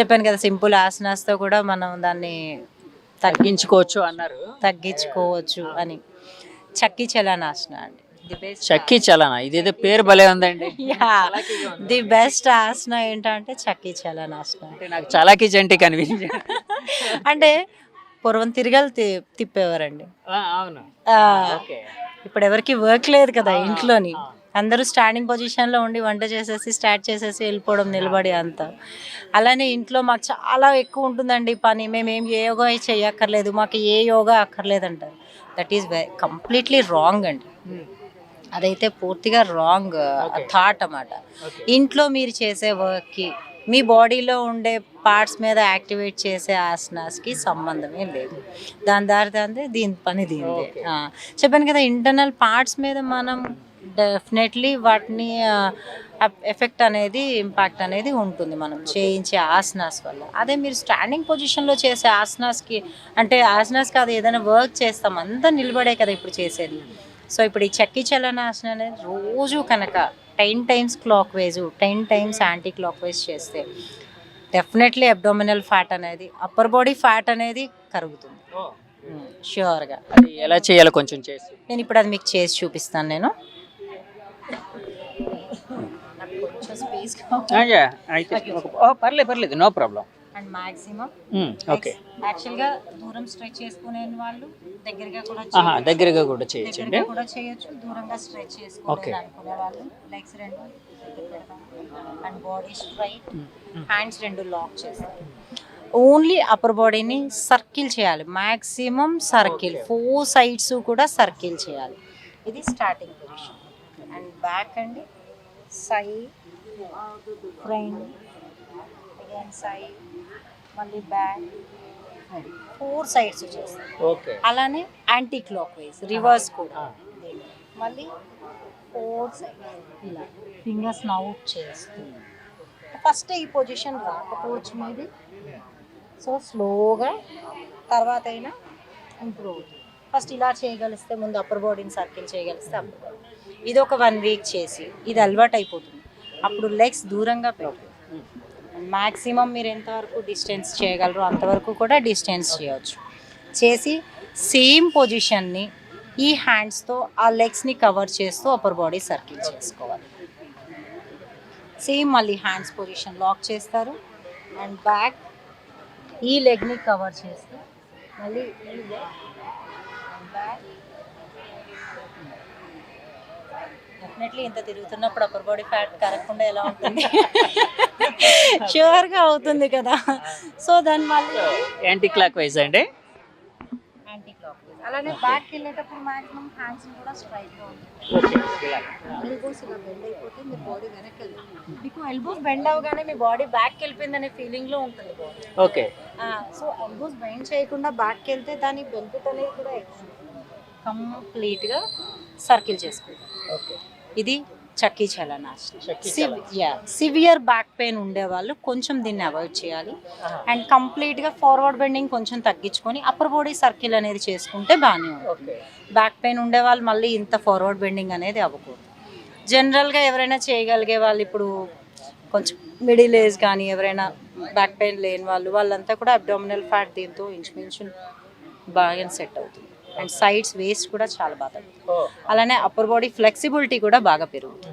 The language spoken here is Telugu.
చెప్పాను కదా సింపుల్ ఆసనాస్తో కూడా మనం దాన్ని తగ్గి తగ్గించుకోవచ్చు అన్నారు. తగ్గించుకోవచ్చు అని. చక్కి చలనాసన అండి. చక్కి చలన ఇదేదో పేరు భలే ఉందండి. ది బెస్ట్ ఆసన ఏంటంటే చక్కి చలనాసన అంటే నాకు చాలాకి జంటి కనిపించింది అంటే పూర్వం తిరగలు తి- తిప్పేవారండి. అవును. ఇప్పుడు ఎవరికి వర్క్ లేదు కదా ఇంట్లోని. అందరూ స్టాండింగ్ పొజిషన్లో ఉండి వంట చేసేసి స్టార్ట్ చేసేసి వెళ్ళిపోవడం నిలబడి అంతా. అలానే ఇంట్లో మాకు చాలా ఎక్కువ ఉంటుందండి పని. మేము ఏం ఏ యోగా చేయక్కర్లేదు మాకు ఏ యోగా అక్కర్లేదు అంటారు దట్ ఈస్ కంప్లీట్లీ రాంగ్ అండి. అదైతే పూర్తిగా రాంగ్ థాట్ అన్నమాట. ఇంట్లో మీరు చేసే వర్క్కి మీ బాడీలో ఉండే పార్ట్స్ మీద యాక్టివేట్ చేసే ఆసనాస్కి సంబంధమే లేదు. దాని దారి దాంతే దీని పని దీనిదే. చెప్పాను కదా ఇంటర్నల్ పార్ట్స్ మీద మనం డెఫినెట్లీ వాటిని ఎఫెక్ట్ అనేది ఇంపాక్ట్ అనేది ఉంటుంది మనం చేయించే ఆసనాస్ వల్ల. అదే మీరు స్టాండింగ్ పొజిషన్లో చేసే ఆసనాస్కి అంటే ఆసనాస్కి అది ఏదైనా వర్క్ చేస్తాం అంతా నిలబడే కదా ఇప్పుడు చేసేది. సో ఇప్పుడు ఈ చక్కి చలనాసన అనేది రోజు కనుక ten times clockwise ten times anticlockwise చేస్తే డెఫినెట్లీ అబ్డోమినల్ ఫ్యాట్ అనేది అప్పర్ బాడీ ఫ్యాట్ అనేది కరుగుతుంది. ష్యూర్గా. అది ఎలా చేయాలో కొంచెం చేసి. నేను ఇప్పుడు అది మీకు చేసి చూపిస్తాను నేను నాకు కొంచెం స్పేస్ ఆ, యా, అయితే పర్లేదు పర్లేదు. No problem. And maximum okay యాక్చువల్గా దూరం స్ట్రెచ్ చేసుకునే వాళ్ళు దగ్గరగా కూడా ఆహా చేయొచ్చు. దగ్గరగా కూడా దగ్గరగా కూడా చేయొచ్చు. దూరంగా స్ట్రెచ్ చేసుకోవాలి అనుకునే వాళ్ళు. లెగ్స్ రెండు అండ్ బాడీ స్ట్రైట్ హ్యాండ్స్ రెండు లాక్ ఓన్లీ అప్పర్ బాడీని సర్కిల్ చేయాలి. మ్యాక్సిమం సర్కిల్ ఫోర్ సైడ్స్ కూడా సర్కిల్ చేయాలి. ఇది స్టార్టింగ్ పొజిషన్ అండ్ బ్యాక్ అండి. సైడ్ ఫ్రంట్ అగైన్ సైడ్ మళ్ళీ బ్యాక్ ఫోర్ సైడ్స్ చేస్తాం ఓకే అలానే యాంటీ క్లాక్ వైజ్ రివర్స్ కూడా మళ్ళీ ఫోర్ సైడ్ ఇలా ఫింగర్స్ అవుట్ చేస్తూ ఫస్ట్ ఈ పొజిషన్ రాకపోవచ్చు మీది. సో స్లోగా తర్వాత అయినా ఇంప్రూవ్ అవుతుంది. ఫస్ట్ ఇలా చేయగలిస్తే ముందు అప్పర్ బాడీని సర్కిల్ చేయగలిస్తే అప్పర్ బాడీ ఇది ఒక వన్ వీక్ చేసి ఇది అలవాటు అయిపోతుంది అప్పుడు లెగ్స్ దూరంగా పెట్టు. మ్యాక్సిమం మీరు ఎంతవరకు డిస్టెన్స్ చేయగలరో అంతవరకు కూడా డిస్టెన్స్ చేయవచ్చు చేసి సేమ్ పొజిషన్ని ఈ హ్యాండ్స్తో ఆ లెగ్స్ని కవర్ చేస్తూ అప్పర్ బాడీ సర్కిల్ చేసుకోవాలి. సేమ్ మళ్ళీ హ్యాండ్స్ పొజిషన్ లాక్ చేస్తారు. అండ్ బ్యాక్ ఈ లెగ్ని కవర్ చేస్తూ మళ్ళీ ఈ లెగ్ బ్యాక్. డెఫినెట్లీ ఇంత తిరుగుతున్నప్పుడు అప్పర్ బాడీ ఫ్యాట్ కరగకుండా ఎలా ఉంటుంది? షూర్గా అవుతుంది కదా. సో దాని మళ్ళీ యాంటీ క్లాక్ వైజ్ అండి? యాంటీ క్లాక్ అలానే బ్యాక్ వెళ్ళేటప్పుడు మాక్సిమం హ్యాండ్స్ కూడా స్ట్రైట్గా ఉంటుంది. ఎల్బోస్ ఇలా బెండ్ అయిపోతే మీ బాడీ వెనక్కి వెళ్తుంది. మీకు ఎల్బోస్ బెండ్ అవగానే మీ బాడీ బ్యాక్ వెళ్ళిపోయిందనే ఫీలింగ్లో ఉంటుంది ఓకే సో ఎల్బోస్ బెండ్ చేయకుండా బ్యాక్ వెళ్తే దాని బెనిఫిట్ అనేది కూడా కంప్లీట్గా సర్కిల్ చేసుకుంటాం. ఓకే. ఇది చక్కీ చలనాశనం చక్కీ సివియర్ బ్యాక్ పెయిన్ ఉండే వాళ్ళు కొంచెం దీన్ని అవాయిడ్ చేయాలి. అండ్ కంప్లీట్గా ఫార్వర్డ్ బెండింగ్ కొంచెం తగ్గించుకొని అప్పర్ బాడీ సర్కిల్ అనేది చేసుకుంటే బాగానే ఉంటుంది. బ్యాక్ పెయిన్ ఉండే వాళ్ళు మళ్ళీ ఇంత ఫార్వర్డ్ బెండింగ్ అనేది అవ్వకూడదు. జనరల్గా ఎవరైనా చేయగలిగే వాళ్ళు ఇప్పుడు కొంచెం మిడిల్ ఏజ్ కానీ ఎవరైనా బ్యాక్ పెయిన్ లేని వాళ్ళు వాళ్ళంతా కూడా అబ్డామినల్ ఫ్యాట్ దీంతో ఇంచుమించు బాగా సెట్ అవుతుంది. అండ్ సైడ్స్ వేస్ట్ కూడా చాలా బాగా అలానే అప్పర్ బాడీ ఫ్లెక్సిబిలిటీ కూడా బాగా పెరుగుతుంది.